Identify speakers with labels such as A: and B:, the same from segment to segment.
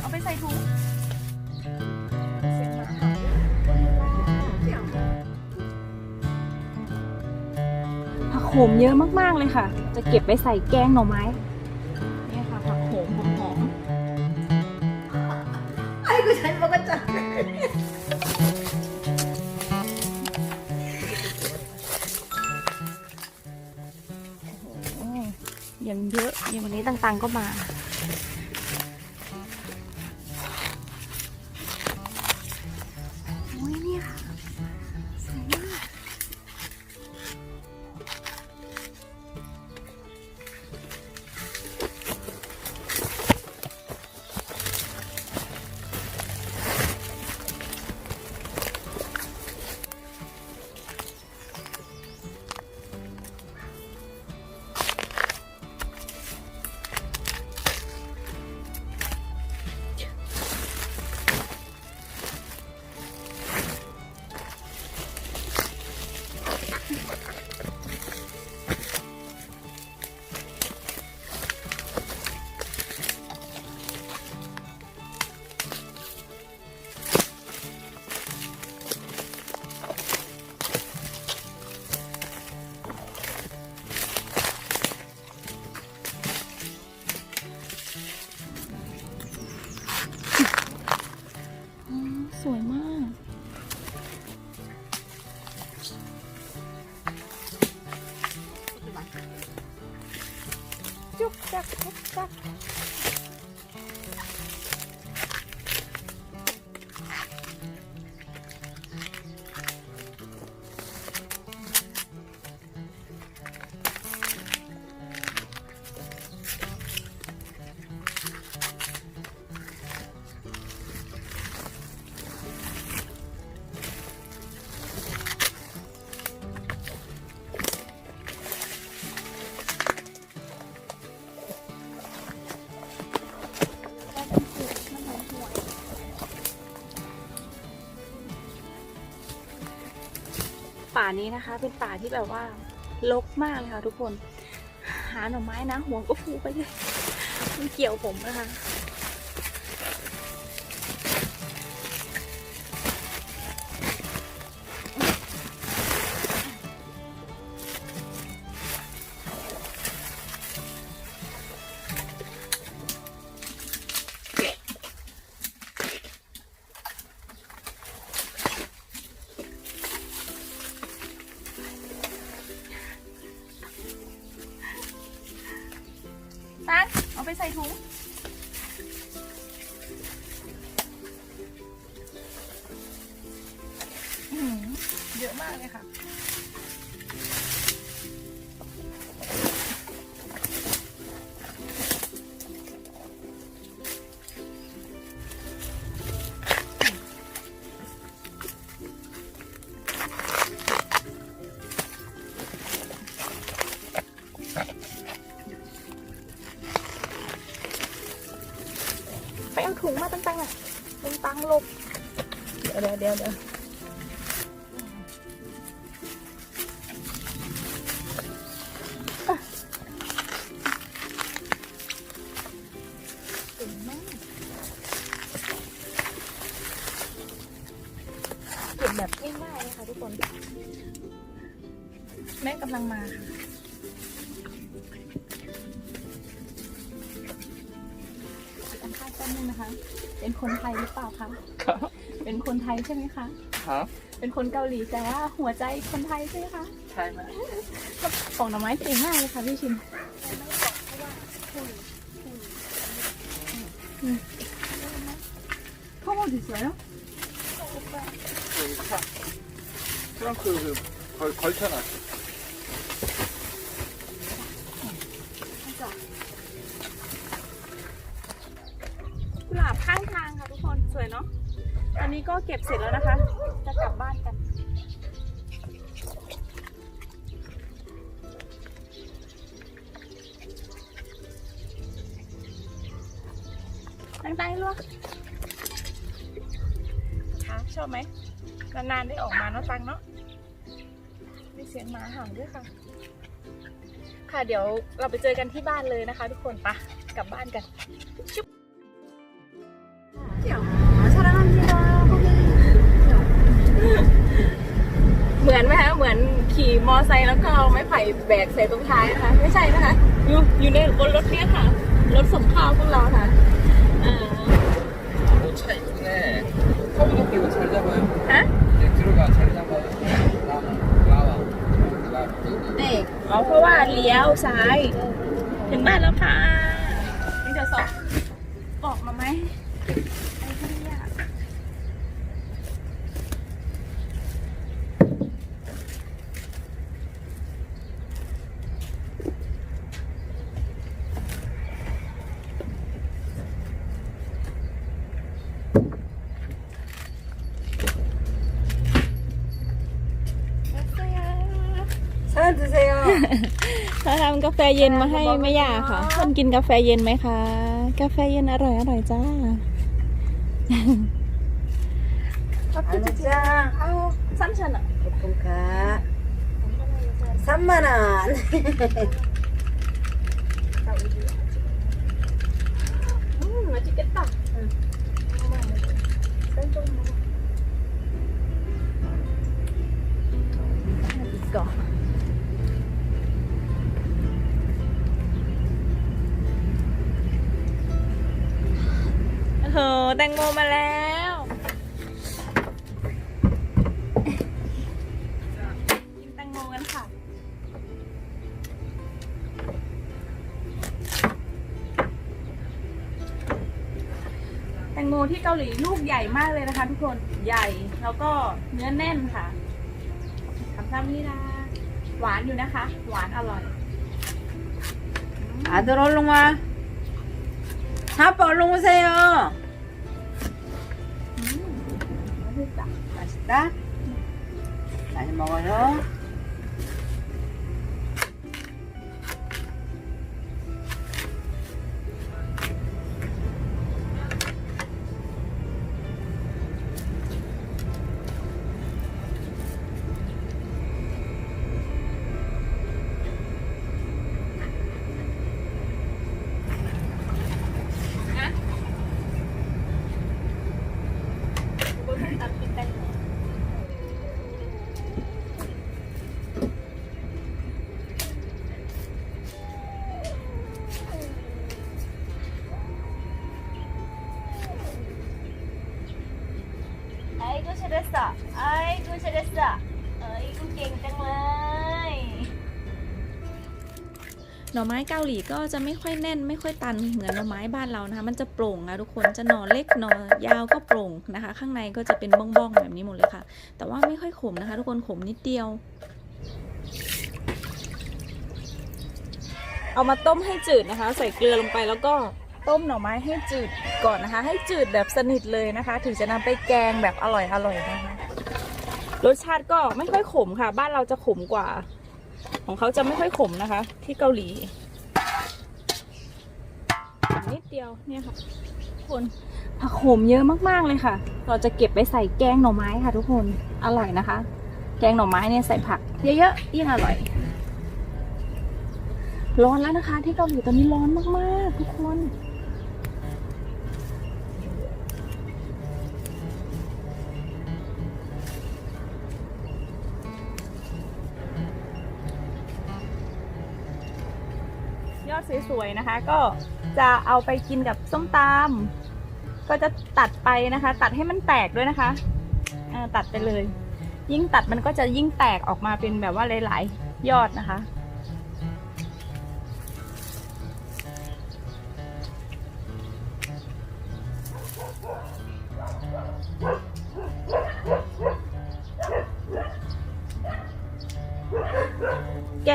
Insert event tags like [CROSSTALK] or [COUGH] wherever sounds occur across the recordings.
A: เอาไปใส่ถุงผักโขมเยอะมากๆเลยค่ะ จะเก็บไปใส่แกงหน่อไม้เนี่ยค่ะผักโขมหอม
B: ไอ้กูใช้มัน
A: ก็จะยังเยอะยังวันนี้ต่างๆก็มา จักจัก นี้นะคะ เป็นป่าที่แบบว่าลกมากเลยค่ะ ทุกคน หาหน่อไม้นะหัวก็ฟูไปเลยมันเกี่ยวผมนะคะ เอ เดี๋ยวเดี๋ยวเก็บแบบง่ายๆเลยค่ะทุกคน แม่กำลังมาค่ะสัมภาษณ์แป๊บนึงนะคะ เป็นคนไทยหรือเปล่าคะ
C: ครับ
A: เป็นคนไทยใช่ไหมคะ
C: ครับ
A: เป็นคนเกาหลีแต่ว่าหัวใจคนไทยใช่ไหมคะ
C: ใช่ไหม
A: ปอกหน่อไม้เก่งมากเลยค่ะพี่ชินข้าวโพดสวยๆเนาะ
C: 그 차. 트렁크 그 걸, 걸쳐놨어.
A: เก็บเสร็จแล้วนะคะ จะกลับบ้านกัน ตั้งใจลวกคะชอบไหม นานๆได้ออกมาเนาะตังเนาะมีเสียงหมาเห่าด้วยค่ะ ค่ะเดี๋ยวเราไปเจอกันที่บ้านเลยนะคะ ทุกคนไปะกลับบ้านกัน มอไซค์แล้วก็เอาไม้ไผ่แบกใส่ตรงท้ายนะคะ ไม่ใช่นะคะ อยู่อยู่ในบนรถเนี้ยค่ะ รถส่งข้าวพวกเราค่ะอ่า
C: 차 있네. 거기도 끼고 잘 잡아요.
A: ฮะ
C: 네, 들어가 잘 잡아요. 나와. 나와. 나와.
A: อ๋อเพราะว่าเลี้ยวซ้าย ถึงบ้านแล้วค่ะนี่จะสอบออกมาไหม เย็นมาให้แม่ย่าค่ะคนกินกาแฟเย็นไหมคะ กาแฟเย็นอร่อยอร่อยจ้า
B: ขอบคุณ
A: จ้าเอาซ้ำฉันอะ
B: ขอบคุณค่ะซ้ำมานาน
A: อืมมาจิกเก็ตต์ก่อน เฮ้อแตงโมมาแล้ว กินแตงโมกันค่ะ แตงโมที่เกาหลีลูกใหญ่มากเลยนะคะทุกคน ใหญ่ แล้วก็เนื้อแน่นค่ะคำซ้ำนี่นะ หวานอยู่นะคะ หวานอร่อยอาจ
B: จะลดลงมา
A: ถ้าปปิดลงมาเซอ 맛있다. 음. 많이 먹어요. หน่อไม้เกาหลีก็จะไม่ค่อยแน่น ไม่ค่อยตันเหมือนหน่อไม้บ้านเรานะคะ มันจะโปร่งนะทุกคนจะหน่อเล็กหน่อยาวก็โปร่งนะคะ ข้างในก็จะเป็นบ้องๆแบบนี้หมดเลยค่ะ แต่ว่าไม่ค่อยขมนะคะ ทุกคนขมนิดเดียว เอามาต้มให้จืดนะคะ ใส่เกลือลงไปแล้วก็ต้มหน่อไม้ให้จืดก่อนนะคะ ให้จืดแบบสนิทเลยนะคะ ถึงจะนำไปแกงแบบอร่อยอร่อยๆนะคะรสชาติก็ไม่ค่อยขมค่ะ บ้านเราจะขมกว่า ของเขาจะไม่ค่อยขมนะคะ ที่เกาหลีนิดเดียวเนี่ยค่ะทุกคนผักขมเยอะมากๆเลยค่ะ เราจะเก็บไปใส่แกงหน่อไม้ค่ะ ทุกคนอร่อยนะคะ แกงหน่อไม้เนี่ยใส่ผักเยอะๆยิ่งอร่อย ร้อนแล้วนะคะ ที่เกาหลีตอนนี้ร้อนมากๆ ทุกคน สวยๆนะคะ ก็จะเอาไปกินกับส้มตำก็จะตัดไปนะคะ ตัดให้มันแตกด้วยนะคะตัดไปเลย ยิ่งตัดมันก็จะยิ่งแตกออกมาเป็นแบบว่าหลายๆ ยอดนะคะ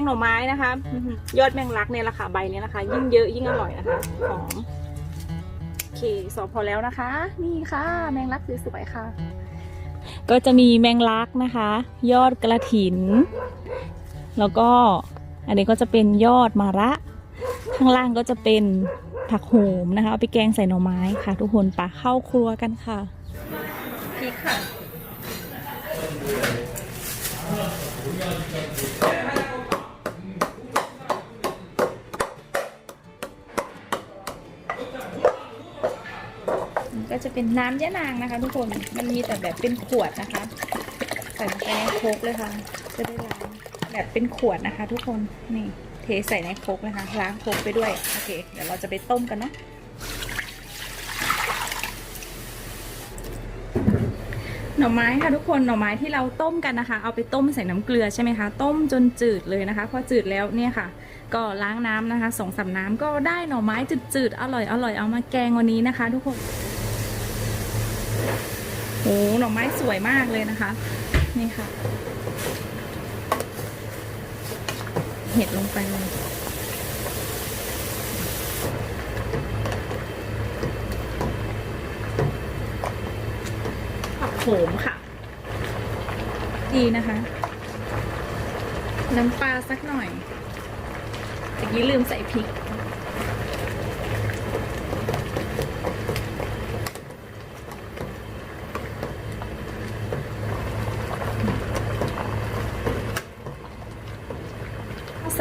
A: งหน่อไม้นะคะอื้อหือยอดแมงลักเนี่ยแหละค่ะใบเนี้นะคะ ยิ่งเยอะยิ่งอร่อยนะคะหอมโอเคสอบพอแล้วนะคะ นี่ค่ะ แมงลักสวยๆค่ะ ก็จะมีแมงลักนะคะ ยอดกระถิน แล้วก็อันนี้ก็จะเป็นยอดมะระ ข้างล่างก็จะเป็นผักโหมนะคะเอาไปแกงใส่หน่อไม้ค่ะ ทุกคนปะเข้าครัวกันค่ะพริกค่ะ จะเป็นน้ำยะนางนะคะ ทุกคนมันมีแต่แบบเป็นขวดนะคะใส่ไปในโคกเลยค่ะ จะได้ล้างแบบเป็นขวดนะคะ ทุกคนนี่เทใส่ในโคกเลยค่ะล้างโคกไปด้วยโอเค เดี๋ยวเราจะไปต้มกันเนาะหน่อไม้ค่ะทุกคนหน่อไม้ที่เราต้มกันนะคะ เอาไปต้มใส่น้ำเกลือใช่ไหมคะ ต้มจนจืดเลยนะคะพอจืดแล้วเนี่ยค่ะ ก็ล้างน้ำนะคะสองสาน้ำก็ได้หน่อไม้จืดๆอร่อยอร่อยเอามาแกงวันนี้นะคะ ทุกคน อ้หน่อไม้สวยมากเลยนะคะ นี่ค่ะ เห็ดลงไปเลยผักโขมค่ะ ดีนะคะ น้ำปลาสักหน่อยตะกี้ลืมใส่พริก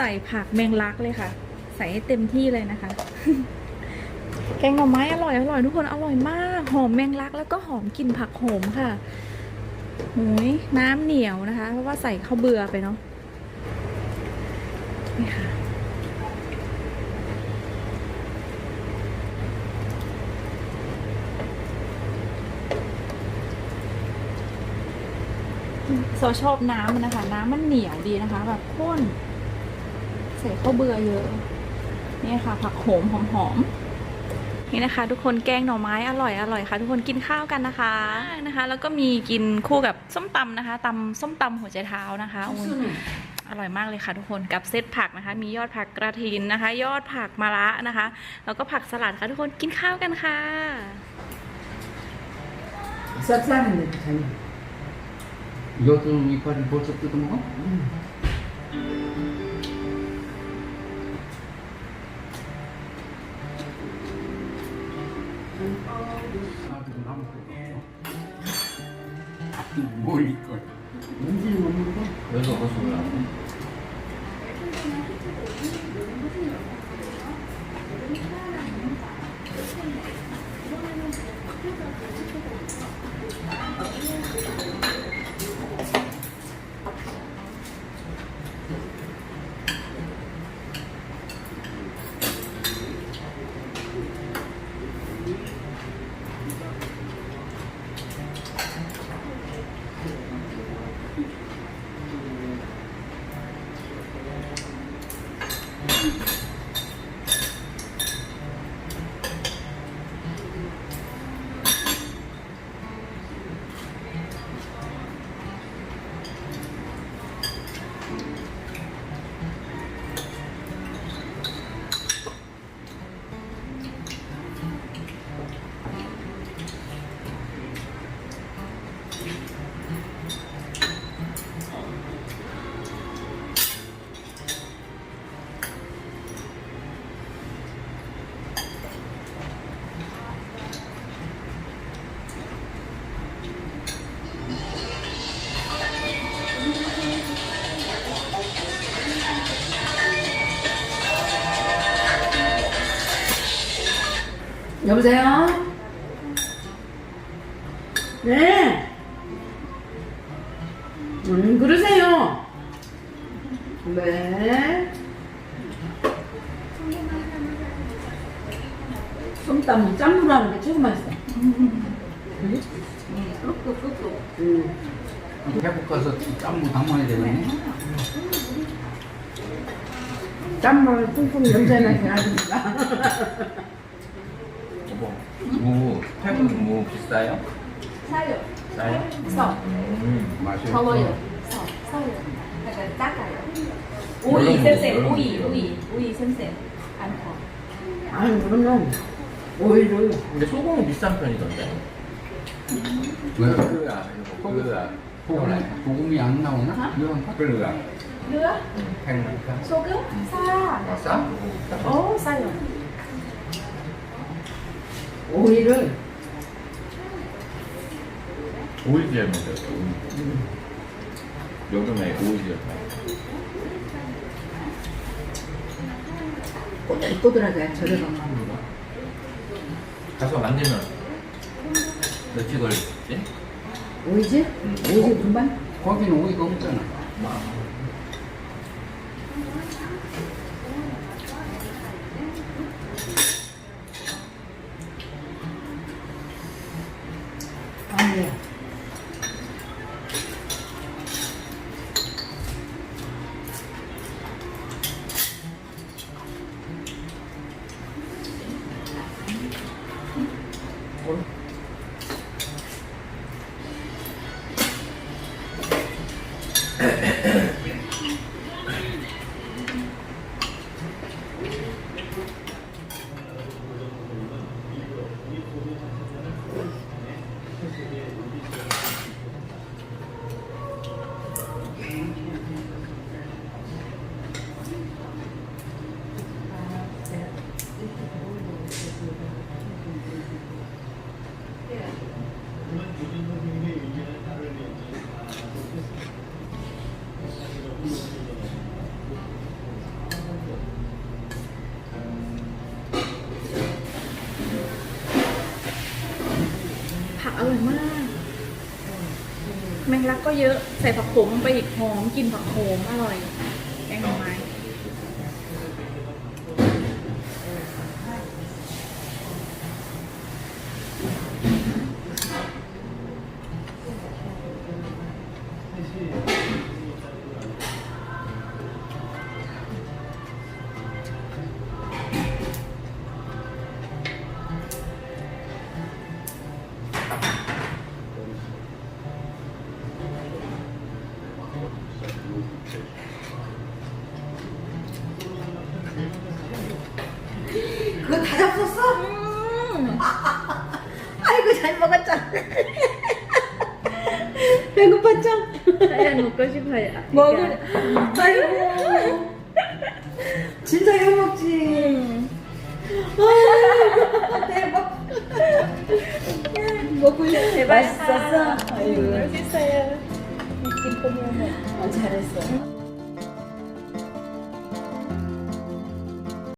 A: ใส่ผักแมงลักเลยค่ะ ใส่ให้เต็มที่เลยนะคะ แกงหน่อไม้อร่อยอร่อยทุกคนอร่อยมาก หอมแมงลักแล้วก็หอมกลิ่นผักโขมค่ะหุยน้ำเหนียวนะคะ เพราะว่าใส่ข้าวเบื่อไปเนาะนี่ค่ะซอชอบน้ำมันนะคะ น้ำมันเหนียวดีนะคะ แบบข้น ใส่ข้าวเบื่อเยอะ นี่ค่ะ ผักโขมหอมๆนี่นะคะ ทุกคนแกงหน่อไม้อร่อยอร่อยค่ะ ทุกคนกินข้าวกันนะคะนะคะ แล้วก็มีกินคู่กับส้มตำนะคะตำส้มตำหัวใจเท้านะคะอุ๊ยอร่อยมากเลยค่ะ ทุกคนกับเซตผักนะคะ มียอดผักกระถินนะคะ ยอดผักมะระนะคะ แล้วก็ผักสลัดค่ะ ทุกคนกินข้าวกันค่ะ
B: 쌉싸는데 괜찮아.
D: 이것도 이파리 벌써 뜯 한번 뭘 이걸
B: 뭔지 먹는 거?
D: 여기서 벌써 왜안 해?
B: 여보세요? 네. 음, 그러세요. 네. 솜땀은 짠물 하는 게 최고 맛있어. 그지? 끄고 끄고. 응. 음.
D: 태국 가서 짠물 담아야 되겠네.
B: 짠물 뿜뿜 냄새 나게 하십니다. [LAUGHS]
D: 뭐, 무, 태국 무 비싸요?
A: 사요.
D: 싸요?
A: 써.
D: 음, 맛이
A: 더워요. 써. 써요. 약간 작아요. 오이 쌤쌤. 오이 오이 오이 쌤쌤. 안 커.
B: 아니, 그러면 오히려
E: 근데 소금은 비싼 편이던데.
D: 왜?
E: 끓여야 이거 끓여야
D: 소금, 소금이 안 나오나? 이런 거?
E: 끓여야
A: nữa
E: 팽이니까.
A: 소금 싸.
E: 아 싸?
A: 오 싸요.
B: 오이를
E: 오이지에 먹었어. 여름에 오이지에.
B: 꼬들꼬들하게 절여서 먹는 거.
E: 가서 만들면 며칠 걸렸지?
B: 오이지? 오이지 금방?
D: 거기는 오이가 없잖아.
B: 아
A: yeah. งลักก็เยอะใส่ผักโขมลงไปอีกหอมกลินผักโขมอร่อยแกงหน่อไม้
B: 잡섰어?
A: 음.
B: 아이고 잘 먹었잖아. 배고팠죠?
A: 네, 먹고 싶어요.
B: 먹을. 아이고. 진짜 해 먹지. 아, 대박. 먹고 싶어. 맛있었어? 아이고.
A: 맛있어요.
B: 어, 잘했어.